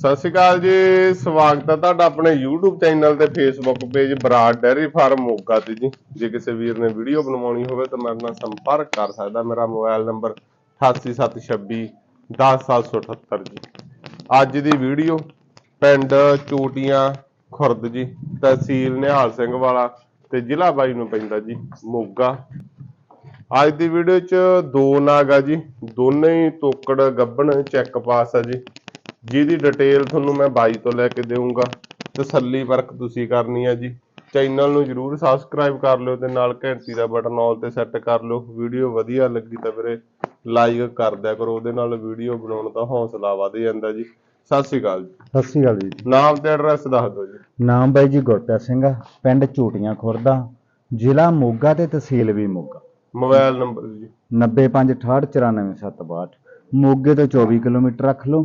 ਸਤਿ ਸ਼੍ਰੀ ਅਕਾਲ ਜੀ, ਸਵਾਗਤ ਹੈ ਤੁਹਾਡਾ ਆਪਣੇ YouTube ਚੈਨਲ ਤੇ Facebook page Brar dairy farm Moga ਤੇ ਜੀ। ਜੇ ਕਿਸੇ ਵੀਰ ਨੇ ਵੀਡੀਓ ਬਣਵਾਉਣੀ ਹੋਵੇ ਤਾਂ ਮੇਰੇ ਨਾਲ ਸੰਪਰਕ ਕਰ ਸਕਦਾ। ਮੇਰਾ ਮੋਬਾਈਲ ਨੰਬਰ 8876 10778 ਜੀ। ਅੱਜ ਦੀ ਵੀਡੀਓ ਪਿੰਡ ਚੋਟੀਆਂ, ਖੁਰਦ ਜੀ, ਤਹਿਸੀਲ ਨਿਹਾਲ ਸਿੰਘ ਵਾਲਾ ਤੇ ਜ਼ਿਲ੍ਹਾ ਬਾਈ ਨੂੰ ਪੈਂਦਾ ਜੀ, ਮੋਗਾ। ਅੱਜ ਦੀ ਵੀਡੀਓ 'ਚ ਦੋ ਨਾਗ ਆ ਜੀ, ਦੋਨੇ ਹੀ ਤੋਕੜ ਗੱਬਣ ਚੈੱਕ ਪਾਸ ਆ ਜੀ। ਜਿਹਦੀ ਡਿਟੇਲ ਤੁਹਾਨੂੰ ਮੈਂ ਬਾਈ ਤੋਂ ਲੈ ਕੇ ਦੇਵਾਂਗਾ ਤਸੱਲੀ ਵਰਕ ਤੁਸੀਂ ਕਰਨੀ ਆ ਜੀ। ਚੈਨਲ ਨੂੰ ਜਰੂਰ ਸਬਸਕ੍ਰਾਈਬ ਕਰ ਲਿਓ ਤੇ ਨਾਲ ਘੰਟੀ ਦਾ ਬਟਨ ਆਲ ਤੇ ਸੈੱਟ ਕਰ ਲਿਓ। ਵੀਡੀਓ ਵਧੀਆ ਲੱਗੀ ਤਾਂ ਵੀਰੇ ਲਾਈਕ ਕਰ ਦਿਆ ਕਰੋ ਉਹਦੇ ਨਾਲ ਵੀਡੀਓ ਬਣਾਉਣ ਦਾ ਹੌਸਲਾ ਵਧ ਜਾਂਦਾ ਜੀ। ਸਤਿ ਸ਼੍ਰੀ ਅਕਾਲ ਜੀ। ਸਤਿ ਸ਼੍ਰੀ ਅਕਾਲ ਜੀ। ਨਾਮ ਤੇ ਐਡਰੈਸ ਦੱਸ ਦਿਓ ਜੀ। ਨਾਮ ਬਾਈ ਜੀ ਗੁਰਪ੍ਰੀਤ ਸਿੰਘ ਆ ਪਿੰਡ ਝੂਟੀਆਂ ਖੁਰਦਾ ਜ਼ਿਲ੍ਹਾ ਮੋਗਾ ਤੇ ਤਹਿਸੀਲ ਵੀ ਮੋਗਾ। ਮੋਬਾਈਲ ਨੰਬਰ ਜੀ। 9568949762 ਮੋਗੇ ਤੋਂ 24 ਕਿਲੋਮੀਟਰ ਰੱਖ ਲਓ।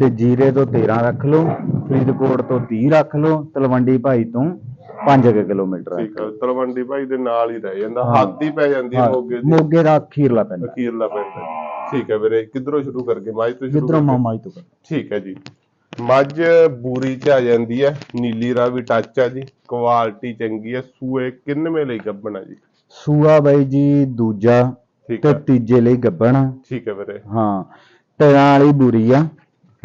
ਤੇ ਜੀਰੇ ਤੋਂ 13 ਰੱਖ ਲਓ ਫਰੀਦਕੋਟ ਤੋਂ 30 ਰੱਖ ਲਓ ਤਲਵੰਡੀ ਭਾਈ ਤੋਂ 5 ਕਿਲੋਮੀਟਰ ਠੀਕ ਹੈ ਤਲਵੰਡੀ ਭਾਈ ਦੇ ਨਾਲ ਹੀ ਰਹਿ ਜਾਂਦਾ। ਹੱਦ ਹੀ ਪੈ ਜਾਂਦੀ ਹੈ ਮੋਗੇ ਦੀ। ਮੋਗੇ ਦਾ ਅਖੀਰਲਾ ਪਿੰਡ ਅਖੀਰਲਾ ਪਿੰਡ ਠੀਕ ਹੈ ਵੀਰੇ ਕਿੱਧਰੋਂ ਸ਼ੁਰੂ ਕਰਕੇ ਮਾਝ ਤੋਂ ਸ਼ੁਰੂ ਕਰਕੇ? ਮਾਮਾਈ ਤੋਂ ਠੀਕ ਹੈ ਜੀ। ਮੱਝ ਬੂਰੀ ਚ ਆ ਜਾਂਦੀ ਹੈ ਨੀਲੀ ਰਾਵੀ ਟੱਚ ਆ ਜੀ ਕੁਆਲਿਟੀ ਚੰਗੀ ਹੈ ਸੂਏ ਕਿੰਨਵੇਂ ਲਈ ਗੱਬਣਾ ਜੀ? ਸੂਆ ਬਾਈ ਜੀ ਦੂਜਾ ਤੇ ਤੀਜੇ ਲਈ ਗੱਬਣ। ਠੀਕ ਹੈ ਵੀਰੇ। ਹਾਂ ਤਿਲਾਂ ਵਾਲੀ ਬੁਰੀ ਆ।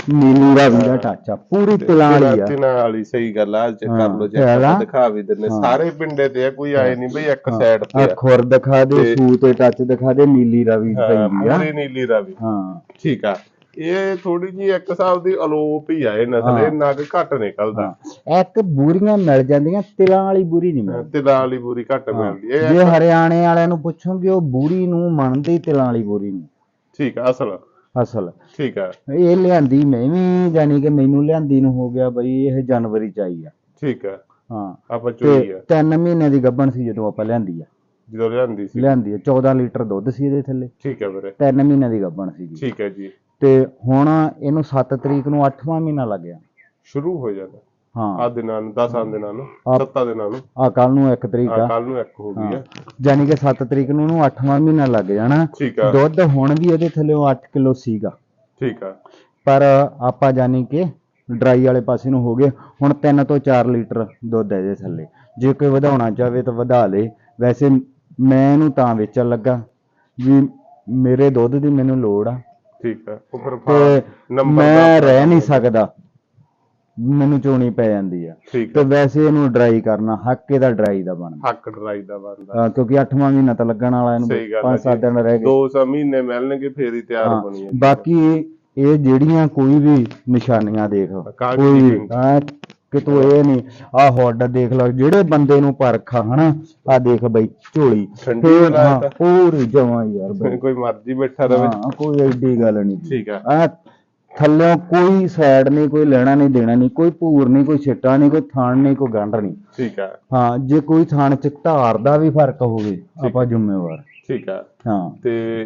ਨੀਲੀ ਦਾ ਟਾਚਾ ਪੂਰੀ ਤਿਲਾਂ ਵਾਲੀ ਆ। ਤਿਨਾਂ ਵਾਲੀ ਸਹੀ ਗੱਲ ਆ ਚ ਹਾਂ, ਕਰ ਲੋ ਜੇ ਪਹਿਲਾਂ- ਦਿਖਾ ਵੀ ਦਿੰਨੇ। ਸਾਰੇ ਪਿੰਡੇ ਤੇ ਆ ਕੋਈ ਆਏ ਨਹੀਂ ਬਈ ਇੱਕ ਸਾਈਡ ਤੇ ਆ। ਖੁਰ ਦਿਖਾ ਦੇ ਸੂ ਤੇ ਟੱਚ ਦਿਖਾ ਦੇ ਨੀਲੀ ਰਾਵੀ ਪੈਂਦੀ ਆ। ਪੂਰੀ ਨੀਲੀ ਰਾਵੀ। ਹਾਂ। ਠੀਕ ਆ ਇਹ ਥੋੜੀ ਜੀ ਇੱਕ ਹਿਸਾਬ ਦੀ ਅਲੋਪ ਹੀ ਆ ਇਹ ਨਸਲ। ਇਹ ਨਗ ਘੱਟ ਨਿਕਲਦਾ। ਇੱਕ ਬੂਰੀਆਂ ਮਿਲ ਜਾਂਦੀਆਂ ਤਿਲਾਂ ਵਾਲੀ ਬੂਰੀ ਨਹੀਂ ਮਿਲਦੀ। ਤਿਲਾਂ ਵਾਲੀ ਬੂਰੀ ਘੱਟ ਮਿਲਦੀ ਹੈ ਜੇ ਹਰਿਆਣੇ ਵਾਲਿਆਂ ਨੂੰ ਪੁੱਛੋਗੇ ਉਹ ਬੂਰੀ ਨੂੰ ਮੰਨਦੇ ਤਿਲਾਂ ਵਾਲੀ ਬੂਰੀ ਨੂੰ। ਠੀਕ ਆ ਅਸਲ ਅਸਲ। ਠੀਕ ਆ। ਇਹ ਲਿਆਂਦੀ ਮੈਂ ਵੀ ਜਾਨੀ ਕਿ ਮੈਨੂੰ ਲਿਆਂਦੀ ਨੂੰ ਹੋ ਗਿਆ ਬਈ ਇਹ ਜਨਵਰੀ ਚ ਆਈ ਆ। ਠੀਕ ਆ। ਹਾਂ। ਆਪਾਂ ਚੋਈ ਆ। 3 ਮਹੀਨੇ ਦੀ ਗੱਭਣ ਸੀ ਜਦੋਂ ਆਪਾਂ ਲਿਆਂਦੀ ਆ। ਜਦੋਂ ਲਿਆਂਦੀ ਸੀ। ਲਿਆਂਦੀ ਆ। 14 ਲੀਟਰ ਦੁੱਧ ਸੀ ਇਹਦੇ ਥੱਲੇ। ਠੀਕ ਹੈ ਵੀਰੇ। 3 ਮਹੀਨੇ ਦੀ ਗੱਭਣ ਸੀਗੀ। ਠੀਕ ਹੈ ਜੀ। ਤੇ ਹੁਣ ਇਹਨੂੰ 7 ਤਰੀਕ ਨੂੰ 8ਵਾਂ ਮਹੀਨਾ ਲੱਗ ਗਿਆ ਸ਼ੁਰੂ ਹੋ ਜਾਣਾ ਆ ਹਾਂ ਦਿਨਾਂ ਨੂੰ 10 ਦਿਨਾਂ ਨੂੰ ਆ- 7 ਦਿਨਾਂ ਨੂੰ। ਆ ਕੱਲ ਨੂੰ 1 ਤਰੀਕ ਆ। ਕੱਲ ਨੂੰ ਇੱਕ ਹੋ ਗਈ ਆ। ਜਾਨੀ ਕਿ 7 ਤਰੀਕ ਨੂੰ ਇਹਨੂੰ 8ਵਾਂ ਮਹੀਨਾ ਲੱਗ ਜਾਣਾ। ਦੁੱਧ ਹੁਣ ਵੀ ਇਹਦੇ ਥੱਲੇ 8 ਕਿਲੋ ਸੀਗਾ। ਠੀਕ ਆ। ਪਰ ਆਪਾਂ ਜਾਨੀ ਕਿ ਡਰਾਈ ਵਾਲੇ ਪਾਸੇ ਨੂੰ ਹੋ ਗਏ। ਹੁਣ 3 ਤੋਂ 4 ਲੀਟਰ ਦੁੱਧ ਹੈ ਇਹਦੇ ਥੱਲੇ। ਜੇ ਕੋਈ ਵਧਾਉਣਾ ਚਾਹਵੇ ਤਾਂ ਵਧਾ ਲੇ। ਵੈਸੇ ਮੈਂ ਇਹਨੂੰ ਤਾਂ ਵੇਚਣ ਲੱਗਾ ਵੀ ਮੇਰੇ ਦੁੱਧ ਦੀ ਮੈਨੂੰ ਲੋੜ ਆ। ਠੀਕ ਆ। ਉਹ ਫਿਰ ਤੇ ਫਾਰਮ ਨੰਬਰ ਮੈਂ ਰਹਿ ਨਹੀਂ ਸਕਦਾ। ਮੈਨੂੰ ਚੋਣੀ ਪੈ ਜਾਂਦੀ ਆ। ਠੀਕ ਤੇ ਵੈਸੇ ਇਹਨੂੰ ਡਰਾਈ ਕਰਨਾ ਹੱਕ ਇਹਦਾ ਡਰਾਈ ਦਾ ਬਣਦਾ। ਹੱਕ ਡਰਾਈ ਦਾ ਬੰਦਾ ਅਹ ਕਿਉਂਕਿ 8ਵਾਂ ਮਹੀਨਾ ਤਾਂ ਲੱਗਣ ਵਾਲਾ ਇਹਨੂੰ ਸਹੀ ਗੱਲ ਆ 5-7 ਦਿਨ ਰਹਿ ਗਏ। ਦੋ ਸੌ ਮਹੀਨੇ ਮਿਲਣਗੇ ਫੇਰ ਹੀ ਤਿਆਰ ਹਾਂ, ਬਣੀ ਹੈ ਬਾਕੀ ਇਹ ਜਿਹੜੀਆਂ ਕੋਈ ਵੀ ਨਿਸ਼ਾਨੀਆਂ ਦੇਖ ਕਾਗਜ਼ੀ ਕੋਈ ਨਹੀਂ। ਆ ਕਿਤੋਂ ਇਹ ਨਹੀਂ ਆ ਹੁੱਡ ਦੇਖ ਲਓ ਜਿਹੜੇ ਬੰਦੇ ਨੂੰ ਪਰਖਾ ਹਨਾ ਆ ਦੇਖ ਬਈ ਝੋਲੀ। ਠੰਡੀ ਫੇਰ ਹਾਂ ਤਾਂ। ਪੂਰੀ ਜਮਾਂ ਯਾਰ ਬਈ। ਕੋਈ ਮਰਜ਼ੀ ਬੈਠਾ ਰਵੇ। ਹਾਂ ਕੋਈ ਐਡੀ ਗੱਲ ਨਹੀਂ। ਠੀਕ ਆ। ਆ ਥੱਲਿਓਂ ਕੋਈ ਸਾਈਡ ਨਹੀਂ ਕੋਈ ਲੈਣਾ ਨਹੀਂ ਦੇਣਾ ਨਹੀਂ ਕੋਈ ਭੂਰ ਨਹੀਂ ਕੋਈ ਛਿੱਟਾ ਨਹੀਂ ਕੋਈ ਥਾਣ ਨਹੀਂ ਕੋਈ ਗੰਢ ਨਹੀਂ। ਠੀਕ ਆ। ਹਾਂ ਜੇ ਕੋਈ ਥਾਣ ਚ ਧਾਰ ਦਾ ਵੀ ਫ਼ਰਕ ਹੋਵੇ ਆਪਾਂ ਜ਼ਿੰਮੇਵਾਰ। ਠੀਕ ਆ। ਹਾਂ। ਤੇ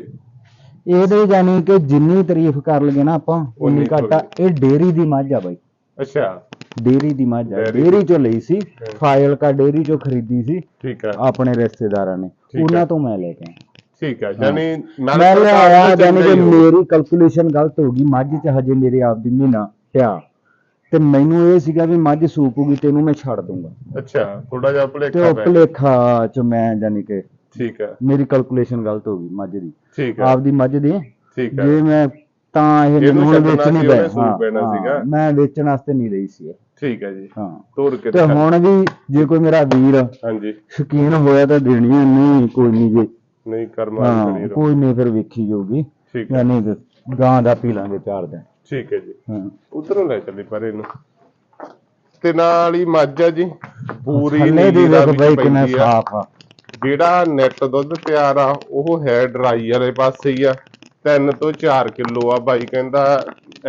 ਇਹਦੇ ਜਾਨੀ ਕਿ ਜਿੰਨੀ ਤਾਰੀਫ ਕਰ ਲਈਏ ਨਾ ਆਪਾਂ ਉਨੀ ਘੱਟ ਆ। ਇਹ ਡੇਰੀ ਦੀ ਮੱਝ ਆ ਬਾਈ। ਅੱਛਾ। ਡੇਰੀ ਦੀ ਮੱਝ ਆ। ਡੇਰੀ ਚੋਂ ਲਈ ਸੀ ਫਾਇਲਕਾ ਡੇਰੀ ਚੋਂ ਖਰੀਦੀ ਸੀ ਠੀਕ ਆ। ਆਪਣੇ ਰਿਸ਼ਤੇਦਾਰਾਂ ਨੇ। ਉਹਨਾਂ ਤੋਂ ਮੈਂ ਲੈ ਕੇ ਆਇਆ। ਠੀਕ ਆ ਯਾਨੀ ਮੈਂ ਤਾਂ ਲਿਆਇਆ ਜਾਨੀ ਕਿ ਹੀ। ਮੇਰੀ ਕੈਲਕੂਲੇਸ਼ਨ ਗਲਤ ਹੋ ਗਈ ਮੱਝ 'ਚ ਹਜੇ ਮੇਰੇ ਆਪ ਦੀ ਮਹੀਨਾ ਪਿਆ। ਤੇ ਮੈਨੂੰ ਇਹ ਸੀਗਾ ਵੀ ਮੱਝ ਸੂਪੂਗੀ ਤੈਨੂੰ ਮੈਂ ਛੱਡ ਦੂੰਗਾ ਅੱਛਾ ਥੋੜਾ ਜਿਹਾ ਤੇ ਭੁਲੇਖਾ ਪੈ ਭੁਲੇਖਾ ਚ ਮੈਂ ਜਾਨੀ ਕਿ ਠੀਕ ਆ ਮੇਰੀ ਕੈਲਕੂਲੇਸ਼ਨ ਗਲਤ ਹੋ ਗਈ ਮੱਝ ਦੀ। ਠੀਕ ਆ ਆਪਦੀ ਮੱਝ ਦੀ। ਠੀਕ ਆ ਜੇ ਮੈਂ ਤਾਂ ਇਹ ਇਹਨੂੰ ਮੈਨੂੰ ਵੇਚਣੀ ਸੀ, ਪੈ ਹਾਂ। ਮੈਂ ਵੇਚਣ ਵਾਸਤੇ ਨਹੀਂ ਲਈ ਸੀ। ਠੀਕ ਆ ਜੀ। ਹਾਂ। ਤੋੜ ਕੇ ਤੇ। ਹੁਣ ਵੀ ਜੇ ਕੋਈ ਮੇਰਾ ਵੀਰ ਹਾਂਜੀ। ਸ਼ਕੀਨ ਹੋਇਆ ਤਾਂ ਦੇਣੀ ਨਹੀਂ ਕੋਈ ਨਹੀਂ ਜੇ। ਨਹੀਂ ਕਰਮਾ ਹਾਂ ਕਰੀ ਰੋ ਕੋਈ ਨਹੀਂ ਫਿਰ ਵੇਖੀ ਜਾਊਗੀ। ਠੀਕ ਆ ਯਾਨੀ ਕਿ ਗਾਂ ਦਾ ਪੀ ਲਾਂਗੇ ਚਾਰ ਦਿਨ। ਠੀਕ ਹੈ ਜੀ। ਹਾਂ। ਉਧਰੋਂ ਲੈ ਚੱਲੀ ਪਰ ਇਹਨੂੰ। ਤੇ ਨਾਲ ਹੀ ਮੱਝ ਆ ਜੀ। ਪੂਰੀ ਥੱਲੇ ਦੀ ਨੀਲੀ ਦਾ ਵੇਖ ਵਿੱਚ ਬਈ ਕਿੰਨਾ ਪੈਂਦੀ ਆ। ਸਾਫ਼ ਆ। ਜਿਹੜਾ ਨੈਟ ਦੁੱਧ ਤਿਆਰ ਆ ਉਹ ਹੈ ਡਰਾਈ ਵਾਲੇ ਪਾਸੇ ਹੀ ਆ। 3 ਤੋਂ 4 ਕਿਲੋ ਆ। ਬਾਈ ਕਹਿੰਦਾ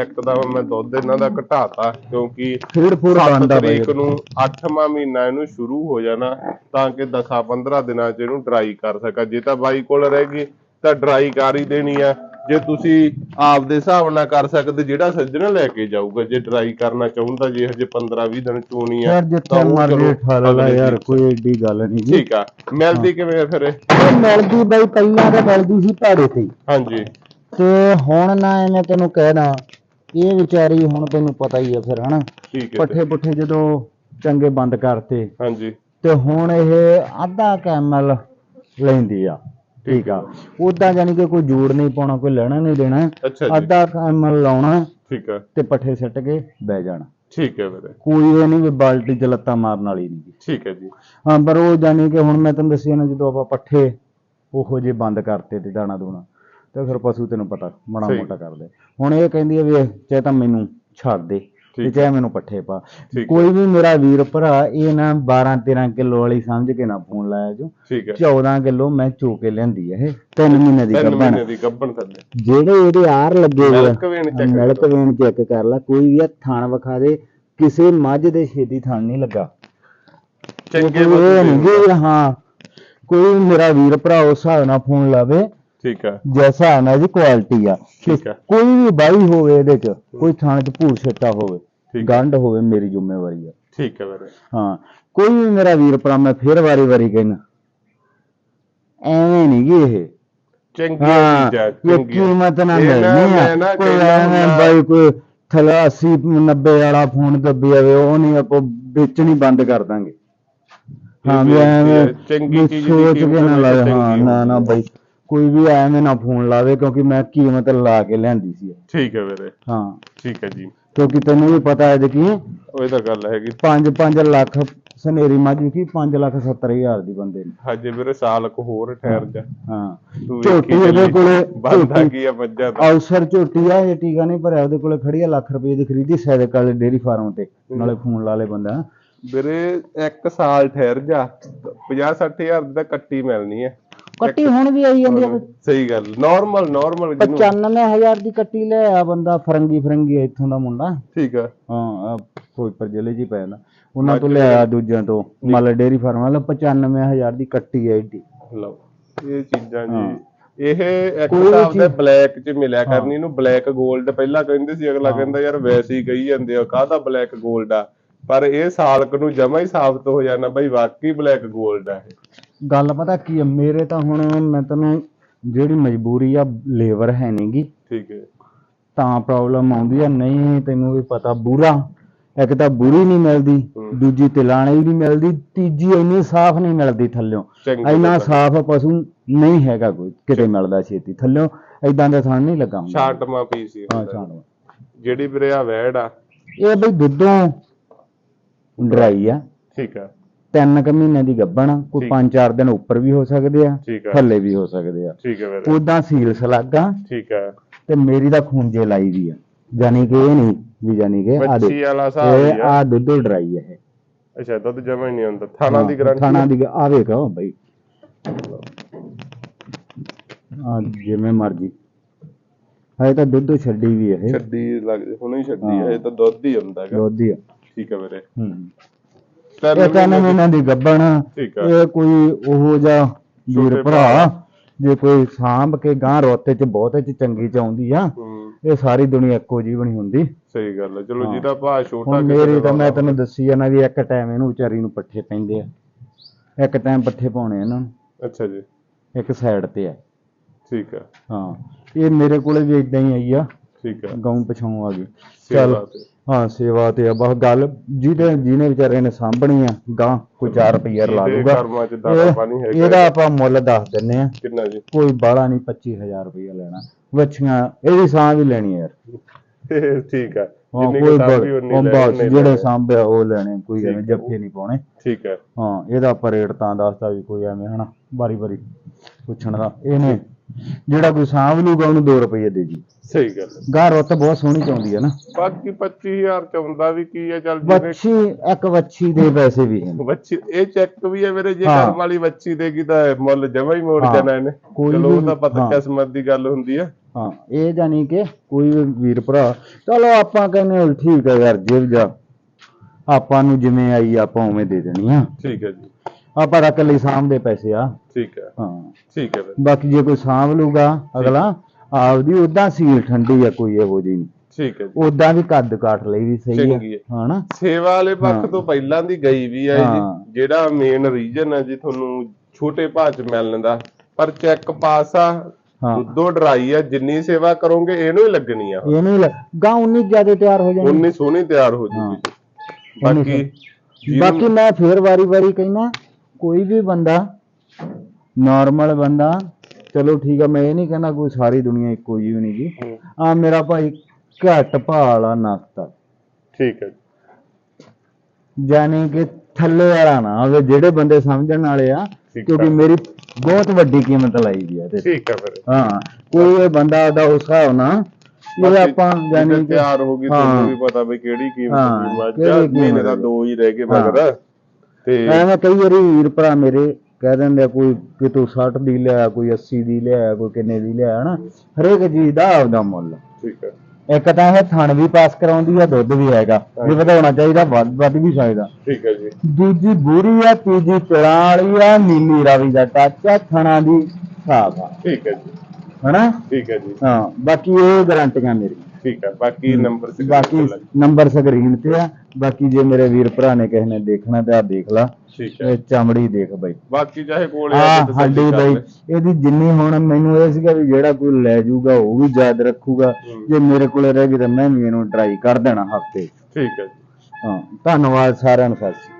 ਇੱਕ ਦਾ ਮੈਂ ਦੁੱਧ ਇਹਨਾਂ ਦਾ ਘਟਾਤਾ ਕਿਉਂਕਿ ਫੀਡ ਫੂਡ 7 ਬਣਦਾ ਬਈ ਤਰੀਕ ਨੂੰ 8ਵਾਂ ਮਹੀਨਾ ਇਹਨੂੰ ਸ਼ੁਰੂ ਹੋ ਜਾਣਾ ਤਾਂ ਕਿ 10 15 ਦਿਨਾਂ ਚ ਇਹਨੂੰ ਡਰਾਈ ਕਰ ਸਕਾ। ਜੇ ਤਾਂ ਬਾਈ ਕੋਲ ਰਹਿ ਗਈ ਤਾਂ ਡਰਾਈ ਕਰ ਹੀ ਦੇਣੀ ਆ। ਜੇ ਤੁਸੀਂ ਆਪਦੇ ਹਿਸਾਬ ਨਾਲ ਕਰ ਸਕਦੇ ਜਿਹੜਾ ਸੱਜਣਾ ਲੈ ਕੇ ਜਾਊਗਾ। ਜੇ ਡਰਾਈ ਕਰਨਾ ਚਾਹੁੰਦਾ ਜੇ ਹਜੇ 15 20 ਦਿਨ ਚੋਣੀ ਆ ਯਾਰ ਜਿੱਥੇ ਮਰਜ਼ੀ ਲਾ ਯਾਰ। ਕੋਈ ਏਡੀ ਗੱਲ ਨਹੀਂ ਜੀ। ਠੀਕ ਆ। ਮਿਲਦੀ ਕਿਵੇਂ ਆ ਫਿਰ ਇਹ? ਮਿਲਦੀ ਬਈ ਪਹਿਲਾਂ ਤਾਂ ਮਿਲਦੀ ਸੀ ਭਾੜੇ ਤੇ। ਹਾਂਜੀ। ਤੇ ਹੁਣ ਨਾ ਐਵੇਂ ਤੈਨੂੰ ਕਹਿਣਾ ਇਹ ਵਿਚਾਰੀ ਹੁਣ ਤੈਨੂੰ ਪਤਾ ਹੀ ਆ ਫਿਰ ਹਨਾ? ਠੀਕ ਹੈ ਜੀ। ਪੱਠੇ ਪੁੱਠੇ ਜਦੋਂ ਚੰਗੇ ਬੰਦ ਕਰਤੇ ਹਾਂਜੀ। ਤੇ ਹੁਣ ਇਹ ਅੱਧਾ ਕੈਮਲ ਲੈਂਦੀ ਆ ਠੀਕ ਆ। ਉਦਾਂ ਜਾਨੀ ਕਿ ਕੋਈ ਜੋੜ ਨਹੀਂ ਪਾਉਣਾ ਕੋਈ ਲੈਣਾ ਨਹੀਂ ਦੇਣਾ ਅੱਛਾ ਜੀ। ਅੱਧਾ ਕੈਮਲ ਲਾਉਣਾ ਠੀਕ ਹੈ ਤੇ ਪੱਠੇ ਸਿੱਟ ਕੇ ਬਹਿ ਜਾਣਾ। ਠੀਕ ਹੈ ਵੀਰੇ। ਕੋਈ ਇਹ ਨਹੀਂ ਵੀ ਬਾਲਟੀ ਚ ਲੱਤਾਂ ਮਾਰਨ ਵਾਲੀ ਨਹੀਂ ਠੀਕ ਹੈ ਜੀ। ਹਾਂ ਪਰ ਉਹ ਜਾਨੀ ਕਿ ਹੁਣ ਮੈਂ ਤੈਨੂੰ ਦੱਸਿਆ ਨਾ ਜਦੋਂ ਆਪਾਂ ਪੱਠੇ ਉਹੋ ਜੇ ਬੰਦ ਕਰਤੇ ਤੇ ਦਾਣਾ ਦੂਣਾ। ਤੇ ਫਿਰ ਪਸ਼ੂ ਤੈਨੂੰ ਪਤਾ ਮਾੜਾ ਸਹੀ। ਮੋਟਾ ਕਰਦੇ। ਹੁਣ ਇਹ ਕਹਿੰਦੀ ਆ ਵੀ ਚਾਹੇ ਤਾਂ ਮੈਨੂੰ ਛੱਡ ਦੇ ਤੇ ਠੀਕ। ਚਾਹੇ ਮੈਨੂੰ ਪੱਠੇ ਪਾ। ਠੀਕ। ਕੋਈ ਵੀ ਮੇਰਾ ਵੀਰ ਭਰਾ ਇਹ ਨਾ 12 13 ਕਿਲੋ ਵਾਲੀ ਸਮਝ ਕੇ ਨਾ ਫੋਨ ਲਾਇਆ ਜੋ। ਠੀਕ ਹੈ। 14 ਕਿਲੋ ਮੈਂ ਚੋ ਕੇ ਲਿਆਂਦੀ ਇਹ। 3 ਮਹੀਨੇ ਦੀ ਤਿੰਨ ਗੱਭਣ। ਮਹੀਨੇ ਦੀ ਗੱਭਣ ਥੱਲੇ ਜਿਹੜੇ ਇਹਦੇ ਆਰ ਲੱਗੇ ਹੋਏ milk vein check milk vein check ਕਰ ਲੈ ਕੋਈ ਵੀ ਆ ਥਣ ਵਿਖਾ ਦੇ ਕਿਸੇ ਮੱਝ ਦੇ ਛੇਤੀ ਥਣ ਨਹੀਂ ਲੱਗਾ। ਚੰਗੇ ਇਹ ਬੰਦੇ ਨਹੀਂ ਕਿ ਹਾਂ ਕੋਈ ਵੀ ਮੇਰਾ ਵੀਰ ਭਰਾ ਉਸ ਹਿਸਾਬ ਨਾਲ ਫੋਨ ਲਾਵੇ ਠੀਕ ਹੈ ਜੈਸਾ ਨਾਲ ਦੀ ਕੁਆਲਿਟੀ ਆ। ਠੀਕ ਹੈ ਕੋਈ ਵੀ ਬਾਈ ਹੋਵੇ ਇਹਦੇ ਚ ਕੋਈ ਥਾਣੇ ਚ ਭੂਰ ਛੱਟਾ ਹੋਵੇ ਗੰਢ ਹੋਵੇ ਮੇਰੀ ਜ਼ਿੰਮੇਵਾਰੀ ਆ। ਠੀਕ ਹੈ ਵੀਰੇ। ਹਾਂ ਕੋਈ ਵੀ ਮੇਰਾ ਵੀਰ ਭਰਾ ਮੈਂ ਫੇਰ ਵਾਰੀ ਵਾਰੀ ਕਹਿਣਾ ਐਵੇਂ ਨਹੀਂ ਗੀ ਇਹ। ਚੰਗੀ ਚੀਜ਼ ਕੀਮਤ ਨਾ ਮਿਲਣੀ ਆ। ਨਾ ਕੋਈ ਕਹਿੰਦਾ ਐਵੇਂ ਹੁੰਦਾ- ਬਾਈ ਕੋਈ ਥਲਾ 80 90 ਵਾਲਾ ਫੋਨ ਦੱਬੀ ਜਾਵੇ ਉਹ ਨਹੀਂ ਆਪਾਂ ਵੇਚਣੀ ਬੰਦ ਕਰ ਦਾਂਗੇ। ਹਾਂ ਵੀ ਇਹ ਐਵੇਂ ਚੰਗੀ ਵੀ ਚੀਜ਼ ਦੀ ਸੋਚ ਕੇ ਕੀਮਤ ਨਾ ਹਾਂ ਨਾ ਨਾ ਬਾਈ। ਕੋਈ ਵੀ ਐਵੇਂ ਨਾ ਫੋਨ ਲਾਵੇ ਕਿਉਂਕਿ ਮੈਂ ਕੀਮਤ ਲਾ ਕੇ ਲਿਆਂਦੀ ਸੀ। ਠੀਕ ਹੈ ਵੀਰੇ। ਹਾਂ। ਠੀਕ ਹੈ ਜੀ। ਕਿਉਂਕਿ ਤੈਨੂੰ ਵੀ ਪਤਾ ਹੈ ਕਿ ਉਹ ਇਹ ਤਾਂ ਗੱਲ ਹੈਗੀ। 5 5 ਲੱਖ ਸਨੇਰੀ ਮਾਜੀ ਕੀ 5 ਲੱਖ 70 ਹਜ਼ਾਰ ਦੀ ਬੰਦੇ ਨੇ। ਹਜੇ ਵੀਰੇ ਸਾਲ ਕੁ ਹੋਰ ਠਹਿਰ ਜਾ। ਹਾਂ। ਝੋਟੀ ਚੱਲੀ, ਕੋਲੇ ਝੋਟੀ- ਕੀ ਆ ਮੱਝਾਂ ਦਾ। ਅਵਸਰ ਝੋਟੀ ਆ ਇਹ ਟੀਕਾ ਨਹੀਂ ਭਰਿਆ ਉਹਦੇ ਕੋਲੇ ਖੜੀ ਆ ਲੱਖ ਰੁਪਏ ਦੀ ਖਰੀਦੀ ਸੈਦਕ ਵਾਲੇ ਡੇਰੀ ਫਾਰਮ ਤੇ। ਨਾਲੇ ਫੋਨ ਲਾ ਲੇ ਬੰਦਾ। ਵੀਰੇ ਇੱਕ ਸਾਲ ਠਹਿਰ ਜਾ। 50 60000 ਦੀ ਤਾਂ ਕੱਟੀ ਮਿਲਣੀ ਹੈ। ਕੱਟੀ ਹੁਣ ਵੀ ਆਈ ਜਾਂਦੀ ਆ ਸਹੀ ਗੱਲ ਨਾਰਮਲ ਨਾਰਮਲ 95000 ਦੀ ਕੱਟੀ ਲੈ ਆ ਬੰਦਾ ਫਰੰਗੀ ਫਰੰਗੀ ਇੱਥੋਂ ਦਾ ਮੁੰਡਾ। ਠੀਕ ਆ। ਹਾਂ ਫਿਰੋਜ਼ਪੁਰ ਜ਼ਿਲ੍ਹੇ 'ਚ ਹੀ ਪੈ ਜਾਂਦਾ। ਉਹਨਾਂ ਤੋਂ ਲਿਆ ਦੂਜਿਆਂ ਤੋਂ ਮਾਲ ਡੇਰੀ ਫਾਰਮ ਵਾਲਾ 95000 ਦੀ ਕੱਟੀ ਐ ਏਡੀ। ਲਓ ਇਹ ਚੀਜ਼ਾਂ ਜੀ। ਇਹ ਇੱਕ ਤਾਂ ਦਾ ਬਲੈਕ ਚ ਮਿਲਿਆ ਕਰਨੀ ਪਹਿਲਾਂ ਕਹਿੰਦੇ ਸੀ ਅਗਲਾ ਕਹਿੰਦਾ ਯਾਰ ਵੈਸੇ ਹੀ ਕਹੀ ਜਾਂਦੇ ਆ ਕਾਹਦਾ ਬਲੈਕ ਗੋਲਡ ਆ? ਪਰ ਇਹ ਸਾਲਕ ਨੂੰ ਜਮਾ ਹੀ ਸਾਬਤ ਹੋ ਜਾਣਾ ਬਈ ਵਾਕਈ ਬਲੈਕ ਗੋਲਡ ਆ ਇਹ। ਗੱਲ ਪਤਾ ਕੀ ਹੈ ਮੇਰੇ ਤਾਂ ਹੁਣ ਮੈਂ ਤੈਨੂੰ ਜਿਹੜੀ ਮਜਬੂਰੀ ਆ ਲੇਬਰ ਹੈ ਨਹੀਂਗੀ ਠੀਕ ਹੈ। ਤਾਂ ਪ੍ਰੋਬਲਮ ਆਉਂਦੀ ਆ ਨਹੀਂ ਤੈਨੂੰ ਵੀ ਪਤਾ ਬੂਰਾ ਇੱਕ ਤਾਂ ਬੂਰੀ ਨਹੀਂ ਮਿਲਦੀ। ਦੂਜੀ ਤਿਲਾਣੀ ਵੀ ਨਹੀਂ ਮਿਲਦੀ ਤੀਜੀ ਇੰਨੀ ਸਾਫ਼ ਨਹੀਂ ਮਿਲਦੀ ਥੱਲਿਓਂ। ਚੰਗੀ ਇੰਨਾ ਆ। ਸਾਫ਼ ਪਸ਼ੂ ਨਹੀਂ ਹੈਗਾ ਕੋਈ ਕਿਤੇ ਮਿਲਦਾ ਛੇਤੀ। ਥੱਲਿਓਂ ਐਦਾਂ ਦਾ ਥਣ ਨਹੀਂ ਲੱਗਾ ਹੁੰਦਾ। ਛਾਟਮਾ ਪੀਸ ਹੀ। ਛਾਂਟ ਜਿਹੜੀ ਵੀਰੇ ਆ ਵੈੜ ਆ। ਇਹ ਬਈ ਦੁੱਧੋਂ ਡਰਾਈ ਆ। ਠੀਕ ਆ। ਤਿੰਨ ਕੁ ਮਹੀਨੇ ਦੀ ਗੱਭਣ ਕੋਈ ਠੀਕ। 5-4 ਦਿਨ ਉੱਪਰ ਵੀ ਹੋ ਸਕਦੇ ਆ ਠੀਕ ਥੱਲੇ ਵੀ ਹੋ ਸਕਦੇ ਆ। ਠੀਕ ਹੈ ਵੀਰੇ। ਉਦਾਂ ਸੀਲ ਸਲਾਗਾ ਠੀਕ ਆ। ਤੇ ਮੇਰੀ ਤਾਂ ਖੂੰਜੇ ਲਾਈ ਦੀ ਆ। ਜਾਨੀ ਕਿ ਇਹ ਨਹੀਂ ਵੀ ਜਾਨੀ ਕਿ ਆ ਦੇ ਵਾਲਾ ਹਿਸਾਬ ਹੀ ਇਹ ਆ। ਆ ਦੁੱਧੋਂ ਡਰਾਈ ਇਹ। ਅੱਛਾ ਦੁੱਧ ਜਮਾ ਹੀ ਨਹੀਂ ਹੁੰਦਾ। ਥਾਣਾ ਦੀ ਗਾਰੰਟੀ ਥਾਣਾ ਦੀ ਆ ਵੇਖੋ ਬਈ। ਆ ਜਿਵੇਂ ਮਰਜ਼ੀ। ਹਜੇ ਤਾਂ ਦੁੱਧ ਛੱਡੀ ਵੀ ਇਹ। ਛੱਡੀ ਲੱਗ ਹੁਣੇ ਹੀ ਛੱਡੀ ਹਾਂ। ਇਹ ਤਾਂ ਦੁੱਧ ਹੀ ਹੁੰਦਾ ਹੈਗਾ। ਦੁੱਧ ਹੀ ਆ। ਠੀਕ ਹੈ ਵੀਰੇ। ਹੂੰ। ਇਹ ਤਾਂ ਮਹੀਨੇ ਦੀ- ਇਹਨਾਂ ਦੀ ਗੱਬਣ ਠੀਕ ਆ। ਇਹ ਕੋਈ ਉਹੋ ਜਿਹਾ ਵੀਰ ਛੋਟੇ ਭਰਾ ਜੇ ਕੋਈ ਸਾਂਭ ਕੇ ਗਾਂ ਰੋਤੇ ਚ ਬਹੁਤੇ ਚ ਚੰਗੀ ਚ ਆਉਂਦੀ ਆ ਹੂੰ। ਇਹ ਸਾਰੀ ਦੁਨੀਆ ਇੱਕੋ ਜਿਹੀ ਬਣੀ ਹੁੰਦੀ। ਸਹੀ ਗੱਲ ਹੈ ਚਲੋ ਹਾਂ। ਜਿਹਦਾ ਭਾਅ ਛੋਟਾ ਹੁਣ ਕਿਸੇ ਮੇਰੀ ਦਾ ਤਾਂ ਮੈਂ ਤੈਨੂੰ ਦੱਸੀ ਆ ਨਾ ਵੀ ਇੱਕ ਟਾਈਮ ਇਹਨੂੰ ਵਿਚਾਰੀ ਨੂੰ ਪੱਠੇ ਪੈਂਦੇ ਆ। ਇੱਕ ਟਾਈਮ ਪੱਠੇ ਪਾਉਣੇ ਇਹਨਾਂ ਨੂੰ। ਅੱਛਾ ਜੀ। ਇੱਕ ਸਾਈਡ ਤੇ ਆ। ਠੀਕ ਆ। ਹਾਂ। ਇਹ ਮੇਰੇ ਕੋਲੇ ਵੀ ਇਦਾਂ ਹੀ ਆਈ ਆ। ਠੀਕ ਆ। ਗਾਉਂ ਪਛਾਉਂ ਆ ਗਈ। ਸੇਵਾ ਚੱਲ। ਤੇ। ਹਾਂ ਸੇਵਾ ਤੇ ਆ ਬਸ ਗੱਲ ਜਿਹਦੇ ਜਿਹਨੇ ਵਿਚਾਰੇ ਨੇ ਸਾਂਭਣੀ ਆ ਗਾਂ ਕੋਈ 4 ਰੁਪਏ ਲਾ ਜਿਹਦੇ ਲੂਗਾ ਕਰਮਾਂ ਚ ਦਾਣਾ ਪਾਣੀ ਹੈਗਾ। ਇਹਦਾ ਆਪਾਂ ਮੁੱਲ ਦੱਸ ਦਿੰਨੇ ਆ। ਕਿੰਨਾ ਜੀ? ਕੋਈ ਬਾਲਾ ਨਹੀਂ 25000 ਰੁਪਏ ਲੈਣਾ। ਵੱਛੀਆਂ ਇਹਦੀ ਸਾਂ ਵੀ ਲੈਣੀ ਆ ਯਾਰ। ਠੀਕ ਆ। ਹਾਂ ਜਿੰਨੀ ਕੋਈ ਉਨੀ ਲੈ ਉਨੀ ਜਿਹੜੇ ਲੈ। ਸਾਂਭਿਆ ਉਹ ਲੈਣੇ ਕੋਈ ਐਵੇਂ। ਜੱਫੇ ਨਹੀਂ ਪਾਉਣੇ। ਠੀਕ ਆ। ਹਾਂ ਇਹਦਾ ਆਪਾਂ ਰੇਟ ਤਾਂ ਦੱਸਦਾ ਵੀ ਕੋਈ ਐਵੇਂ ਹਨਾ ਬਾਰੀ ਬਾਰੀ ਪੁੱਛਣ ਦਾ। ਇਹਨੇ ਜਿਹੜਾ ਕੋਈ ਸਾਂਭ ਲੂਗਾ ਉਹਨੂੰ 2 ਰੁਪਏ ਦੇ ਜੀ। ਸਹੀ ਗੱਲ ਹੈ। ਗਾਂ ਰੁੱਤ ਬਹੁਤ ਸੋਹਣੀ ਚਾਉਂਦੀ ਹੈ ਨਾ। ਬਾਕੀ 25000 ਚ ਵੀ ਕੀ ਆ ਚੱਲ ਜਿਵੇਂ ਵੱਛੀ ਇੱਕ ਵੱਛੀ ਦੇ ਪੈਸੇ ਵੀ ਹਨ ਬੱਚੀ ਇਹ ਚੈੱਕ ਵੀ ਹੈ ਮੇਰੇ ਜੇ ਹਾਂ। ਕਰਮ ਵਾਲੀ ਬੱਚੀ ਦੇਗੀ ਤਾਂ ਮੁੱਲ ਜਮਾ ਹੀ ਮੋੜ ਹਾਂ। ਜਾਣਾ ਇਹਨੇ। ਕੋਈ ਚਲੋ ਵੀ- ਉਹ ਤਾਂ ਪਤਾ ਹਾਂ। ਕਿਸਮਤ ਦੀ ਗੱਲ ਹੁੰਦੀ ਆ ਹਾਂ ਇਹ ਜਾਨੀ ਕਿ ਕੋਈ ਵੀ ਵੀਰ ਭਰਾ ਚਲੋ ਆਪਾਂ ਕਹਿੰਦੇ ਹਾਂ ਠੀਕ ਹੈ ਯਾਰ ਜਿਵ ਜਾ। ਆਪਾਂ ਨੂੰ ਜਿਵੇਂ ਆਈ ਆਪਾਂ ਉਵੇਂ ਦੇ ਦੇਣੀ ਆ। ਠੀਕ ਹੈ ਜੀ। ਆਪਾਂ ਰੱਖ ਲਈ ਸਾਂਭਦੇ ਪੈਸੇ ਆ। ਠੀਕ ਹੈ। ਹਾਂ। ਠੀਕ ਹੈ ਫਿਰ। ਬਾਕੀ ਜੇ ਕੋਈ ਸਾਂਭ ਲੂਗਾ ਅਗਲਾ ਆਪਦੀ ਉਦਾਂ ਸੀਲ ਠੰਡੀ ਆ ਕੋਈ ਇਹੋ ਜਿਹੀ ਨਹੀਂ। ਠੀਕ ਹੈ ਉਦਾਂ ਵੀ ਕੱਦ ਕਾਠ ਲਈ ਵੀ ਸਹੀ ਹੈ। ਹਨਾ ਸੇਵਾ ਵਾਲੇ ਪੱਖ। ਤੋਂ ਪਹਿਲਾਂ ਦੀ ਗਈ ਵੀ ਹੈ। ਜੀ ਜਿਹੜਾ ਮੇਨ ਰੀਜਨ ਹੈ ਜੀ ਤੁਹਾਨੂੰ ਛੋਟੇ ਭਾਅ ਚ ਮਿਲਣ ਦਾ। ਪਰ ਚੈੱਕ ਪਾਸ ਆ। ਦੁੱਧੋ ਡਰਾਈ ਆ ਜਿੰਨੀ ਸੇਵਾ ਕਰੋਗੇ ਇਹਨੂੰ ਹੀ ਲੱਗਣੀ ਆ। ਇਹ ਨਹੀਂ ਗਾਂ ਉਨੀ ਜ਼ਿਆਦਾ ਤਿਆਰ ਹੋ ਜਾਣੀ। ਉਨੀ ਸੋਹਣੀ ਤਿਆਰ ਹੋ ਜੂਗੀ। ਬਾਕੀ ਬਾਕੀ ਮੈਂ ਫੇਰ ਵਾਰੀ ਵਾਰੀ ਕਹਿਣਾ ਕੋਈ ਵੀ ਬੰਦਾ ਨਾਰਮਲ ਬੰਦਾ ਚਲੋ ਠੀਕ ਆ ਮੈਂ ਇਹ ਨਹੀਂ ਕਹਿੰਦਾ ਕੋਈ ਸਾਰੀ ਦੁਨੀਆ ਇੱਕੋ ਜਿਹੀ ਨਹੀਂ ਜੀ ਆ ਮੇਰਾ ਭਾਈ ਘੱਟ ਭਾਅ ਵਾਲਾ ਨਾਸਤਾ ਠੀਕ ਹੈ ਯਾਨੀ ਕਿ ਥੱਲੇ ਵਾਲਾ ਨਾ ਹੋਵੇ ਜਿਹੜੇ ਬੰਦੇ ਸਮਝਣ ਵਾਲੇ ਆ ਕਿਉਂਕਿ। ਮੇਰੀ ਬਹੁਤ ਵੱਡੀ ਕੀਮਤ ਲਾਈ ਦੀ ਆ ਤੇ ਠੀਕ ਹੈ ਫਿਰ ਹਾਂ ਕੋਈ ਇਹ ਬੰਦਾ ਦਾ ਉਸ ਹਿਸਾਬ ਨਾਲ ਇਹ ਆਪਾਂ ਜਿੱਦਾਂ ਕਿ ਤਿਆਰ ਹੋ ਗਈ। ਤੁਹਾਨੂੰ ਵੀ ਪਤਾ ਵੀ ਕਿਹੜੀ ਕੀਮਤ ਦੀ ਮੱਝ ਮਹੀਨੇ ਦਾ ਦੀ। ਹੀ ਰਹਿ ਗਏ। ਮਗਰ ਤੇ ਐਵੇਂ ਕਈ ਵਾਰੀ ਵੀਰ ਭਰਾ ਮੇਰੇ ਕਹਿ ਦਿੰਦੇ ਆ ਕੋਈ ਕਿਤੋਂ 60 ਦੀ ਲਿਆ ਕੋਈ 80 ਦੀ ਲਿਆ ਕੋਈ ਕਿੰਨੇ ਦੀ ਲਿਆ ਹਨਾ? ਹਰੇਕ ਚੀਜ਼ ਦਾ ਆਪਦਾ ਮੁੱਲ। ਠੀਕ ਹੈ। ਇੱਕ ਤਾਂ ਇਹ ਥਣ ਵੀ ਪਾਸ ਕਰਾਉਂਦੀ ਆ ਦੁੱਧ ਵੀ ਹੈਗਾ ਜੇ ਵਧਾਉਣਾ ਚਾਹੀਦਾ ਵੱਧ ਵੱਧ ਵੀ ਸਕਦਾ ਠੀਕ ਹੈ ਜੀ। ਦੂਜੀ ਬੂਰੀ ਆ ਤੀਜੀ ਪਿਲਾਂ ਵਾਲੀ ਆ ਨੀਲੀ ਰਾਵੀ ਦਾ ਟੱਚ ਆ ਥਣਾ ਦੀ ਹਿਸਾਬ ਆ। ਠੀਕ ਹੈ ਜੀ। ਹਨਾ? ਠੀਕ ਹੈ ਜੀ। ਹਾਂ ਬਾਕੀ ਇਹ ਗਾਰੰਟੀਆਂ ਮੇਰੀਆਂ। ਠੀਕ ਹੈ ਬਾਕੀ ਨੰਬਰ screen ਬਾਕੀ ਨੰਬਰ ਸਕਰੀਨ ਤੇ ਆ। ਬਾਕੀ ਜੇ ਮੇਰੇ ਵੀਰ ਭਰਾ ਨੇ ਕਿਸੇ ਨੇ ਦੇਖਣਾ ਤੇ ਆ ਦੇਖ ਲਾ। ਠੀਕ ਹੈ। ਚਮੜੀ ਦੇਖ ਬਈ। ਬਾਕੀ ਚਾਹੇ ਕੋਲੇ ਆ ਕਰ ਬਈ। ਇਹਦੀ ਜਿੰਨੀ ਹੁਣ ਮੈਨੂੰ ਇਹ ਸੀਗਾ ਵੀ ਜਿਹੜਾ ਕੋਈ ਲੈ ਜਾਊਗਾ ਉਹ ਵੀ ਯਾਦ ਰੱਖੂਗਾ। ਜੇ ਮੇਰੇ ਕੋਲੇ ਰਹਿ ਗਈ ਤਾਂ ਮੈਂ ਵੀ ਇਹਨੂੰ ਟਰਾਈ ਕਰ ਦੇਣਾ ਹਫ਼ਤੇ। ਠੀਕ ਹੈ ਹਾਂ ਧੰਨਵਾਦ ਸਾਰਿਆਂ ਨੂੰ ਸਤਿ ਸ਼੍ਰੀ ਅਕਾਲ।